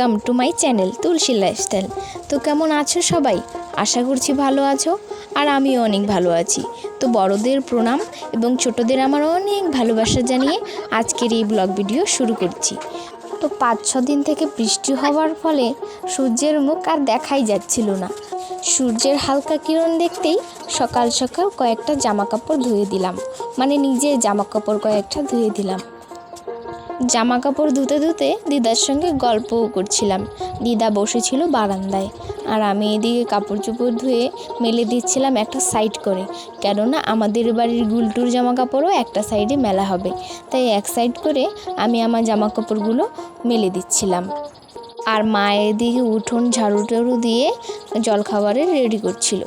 Welcome to my channel Tulsi lifestyle. তো কেমন আছো সবাই? আশা করছি ভালো আছো, আর আমিও অনেক ভালো আছি। তো বড়দের প্রণাম এবং ছোটদের আমার অনেক ভালোবাসা জানিয়ে আজকের এই ব্লগ ভিডিও শুরু করছি। তো পাঁচ ছ দিন থেকে বৃষ্টি হওয়ার ফলে সূর্যের মুখ আর দেখাই যাচ্ছিল না। সূর্যের হালকা কিরণ দেখতেই সকাল সকাল কয়েকটা জামা কাপড় ধুয়ে দিলাম। মানে নিজের জামা কাপড় কয়েকটা ধুয়ে দিলাম। জামা কাপড় ধুতে ধুতে দিদার সঙ্গে গল্পও করছিলাম। দিদা বসেছিল বারান্দায় আর আমি এদিকে কাপড় চোপড় ধুয়ে মেলে দিচ্ছিলাম একটা সাইড করে। কেননা আমাদের বাড়ির গুলটুর জামা কাপড়ও একটা সাইডে মেলা হবে। তাই এক সাইড করে আমি আমার জামা কাপড়গুলো মেলে দিচ্ছিলাম। আর মা এদিকে উঠোন ঝাড়ু টাড়ু দিয়ে জলখাবারের রেডি করছিল।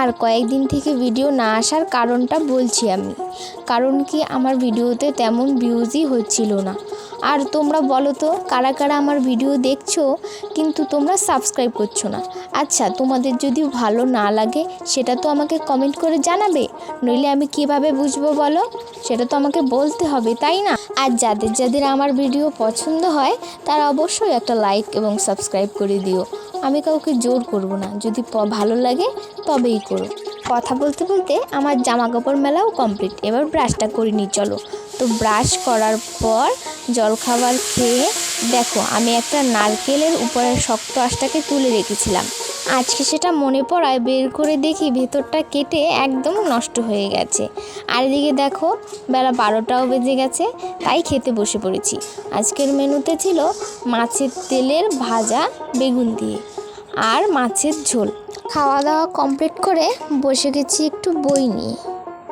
আর কয়েকদিন থেকে ভিডিও না আসার কারণটা বলছি আমি। কারণ কি আমার ভিডিওতে তেমন ভিউজই হচ্ছিল না। আর তোমরা বলো তো, কারা কারা আমার ভিডিও দেখছ, কিন্তু তোমরা সাবস্ক্রাইব করছ না। আচ্ছা তোমাদের যদি ভালো না লাগে, সেটা তো আমাকে কমেন্ট করে জানাবে। নইলে আমি কীভাবে বুঝব বলো? সেটা তো আমাকে বলতে হবে, তাই না? আর যাদের যাদের আমার ভিডিও পছন্দ হয়, তারা অবশ্যই একটা লাইক এবং সাবস্ক্রাইব করে দিও। আমি কাউকে জোর করব না। যদি ভালো লাগে, তবেই করো। কথা বলতে বলতে আমার জামা কাপড় মেলাও কমপ্লিট এবার ব্রাশটা করে নিই, চলো। তো ব্রাশ করার পর জলখাবার খেয়ে, দেখো, আমি একটা নারকেলের উপরের শক্ত আঁশটাকে তুলে রেখেছিলাম। আজকে সেটা মনে পড়ায় বের করে দেখি ভেতরটা কেটে একদম নষ্ট হয়ে গেছে। আর এদিকে দেখো, বেলা বারোটাও বেজে গেছে, তাই খেতে বসে পড়েছি। আজকের মেনুতে ছিল মাছের তেলের ভাজা বেগুন দিয়ে। আর মাছের ঝোল। খাওয়া দাওয়া কমপ্লিট করে বসে গেছি একটু বই নিয়ে।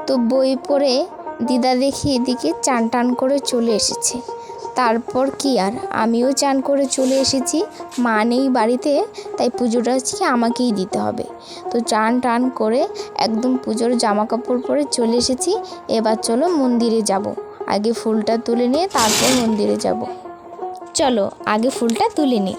তো বই পড়ে দিদা দেখি এদিকে চান টান করে চলে এসেছে। তারপর কি আর? আমিও চান করে চলে এসেছি। মা নেই বাড়িতে, তাই পুজোটা আজকে আমাকেই দিতে হবে। তো চান টান করে একদম পুজোর জামা কাপড় পরে চলে এসেছি। এবার চলো মন্দিরে যাব। আগে ফুলটা তুলে নিয়ে তারপর মন্দিরে যাব। চলো, আগে ফুলটা তুলে নিই।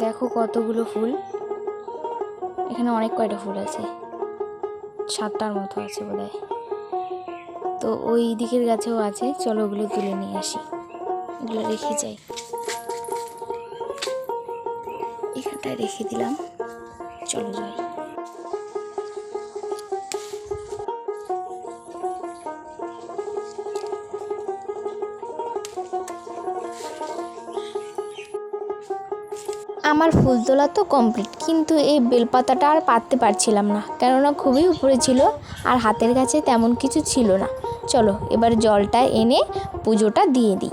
দেখো কতগুলো ফুল। এখানে অনেক কয়টা ফুল আছে। সাতটার মতো আছে বোধ তো ওই দিকের গাছেও আছে। চলো ওগুলো তুলে নিয়ে আসি। এগুলো রেখে যাই। এখানটায় রেখে দিলাম। চলো যাই। আমার ফুল তোলা তো কমপ্লিট কিন্তু এই বেলপাতাটা আর পাততে পারছিলাম না, কেননা খুবই উপরে ছিল আর হাতের কাছে তেমন কিছু ছিল না। চলো, এবার জলটা এনে পুজোটা দিয়ে দিই।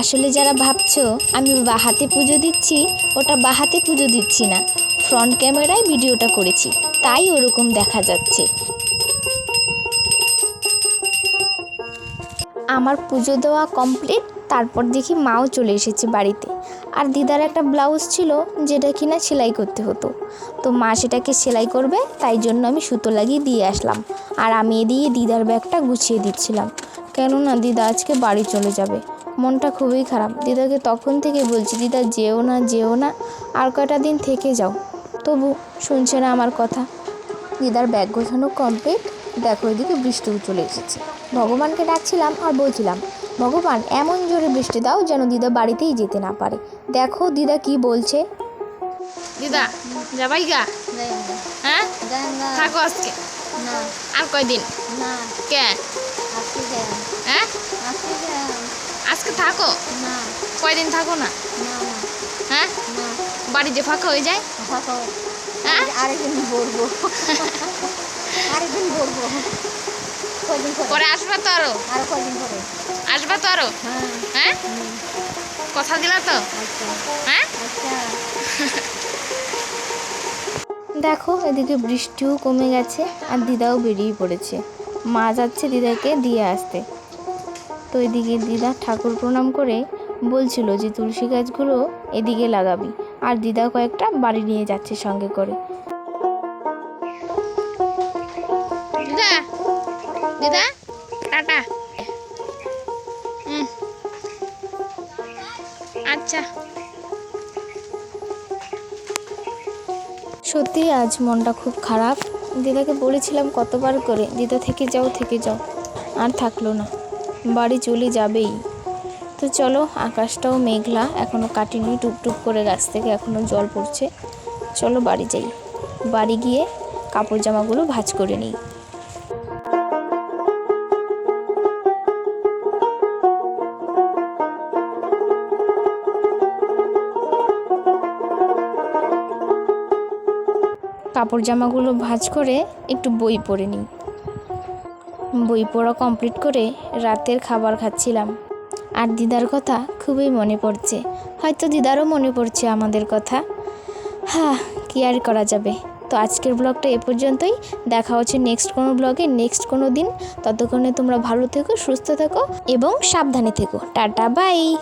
আসলে যারা ভাবছ, আমি বাহাতে পুজো দিচ্ছি, ওটা বাহাতে পুজো দিচ্ছি না। ফ্রন্ট ক্যামেরায় ভিডিওটা করেছি, তাই ওরকম দেখা যাচ্ছে। আমার পুজো দেওয়া কমপ্লিট তারপর দেখি মাও চলে এসেছে বাড়িতে। আর দিদার একটা ব্লাউজ ছিল, যেটা কিনা সেলাই করতে হতো। তো মা সেটাকে সেলাই করবে, তাই জন্য আমি সুতো লাগিয়ে দিয়ে আসলাম। আর আমি এদিকে দিদার ব্যাগটা গুছিয়ে দিচ্ছিলাম। কেননা দিদা আজকে বাড়ি চলে যাবে। মনটা খুবই খারাপ। দিদাকে তখন থেকে বলছি দিদা যেও না যেও না আর কয়টা দিন থেকে যাও। তবু শুনছে না আমার কথা। দিদার ব্যাগ গোছানো কমপ্লিট দেখো এদিকে বৃষ্টিও চলে এসেছে। ভগবানকে ডাকছিলাম আর বলছিলাম ভগবান এমন জোরে বৃষ্টি দাও যেন দিদা বাড়িতেই যেতে না পারে। দেখো দিদা কি বলছে। দিদা যাবাই গা। হ্যাঁ? থাকো আজকে। না। আর কয়দিন? না। কে? থাকো? না। কয়দিন থাকো না? হ্যাঁ? না। বাড়ি যে ফাঁকা হয়ে যায়? থাকো হ্যাঁ আরেকদিন বলব। আরেকদিন বলব। কয়দিন পরে? পরে আসবা তো আরও। আর কয়দিন পরে? আসবা তো আরও? হ্যাঁ। হ্যাঁ? কথা দিলা তো? আচ্ছা। হ্যাঁ? আচ্ছা। দেখো এদিকে বৃষ্টিও কমে গেছে আর দিদাও বেরিয়ে পড়েছে। মা যাচ্ছে দিদাকে দিয়ে আসতে। তো এদিকে দিদা ঠাকুর প্রণাম করে বলছিল যে তুলসী গাছগুলো এদিকে লাগাবি। আর দিদা কয়েকটা বাড়ি নিয়ে যাচ্ছে সঙ্গে করে। দিদা দিদা টাটা। আচ্ছা। সত্যি আজ মনটা খুব খারাপ। দিদাকে বলেছিলাম কতবার করে দিদা থেকে যাও থেকে যাও। আর থাকল না। বাড়ি চলে যাবেই। তো চলো, আকাশটাও মেঘলা এখনও কাটিনি টুকটুক করে গাছ থেকে এখনও জল পড়ছে। চলো বাড়ি যাই। বাড়ি গিয়ে কাপড় জামাগুলো ভাঁজ করে নিই। কাপড় জামাগুলো ভাঁজ করে একটু বই পড়ে নিই। বই পড়া কমপ্লিট করে রাতের খাবার খাচ্ছিলাম। আর দিদার কথা খুবই মনে পড়ছে। হয়তো দিদারও মনে পড়ছে আমাদের কথা। হ্যাঁ কি আর করা যাবে? তো আজকের ব্লগটা এ পর্যন্তই। দেখা হচ্ছে নেক্সট কোনো ব্লগে নেক্সট কোনো দিন। ততক্ষণে তোমরা ভালো থেকো, সুস্থ থেকো এবং সাবধানে থেকো। Tata bye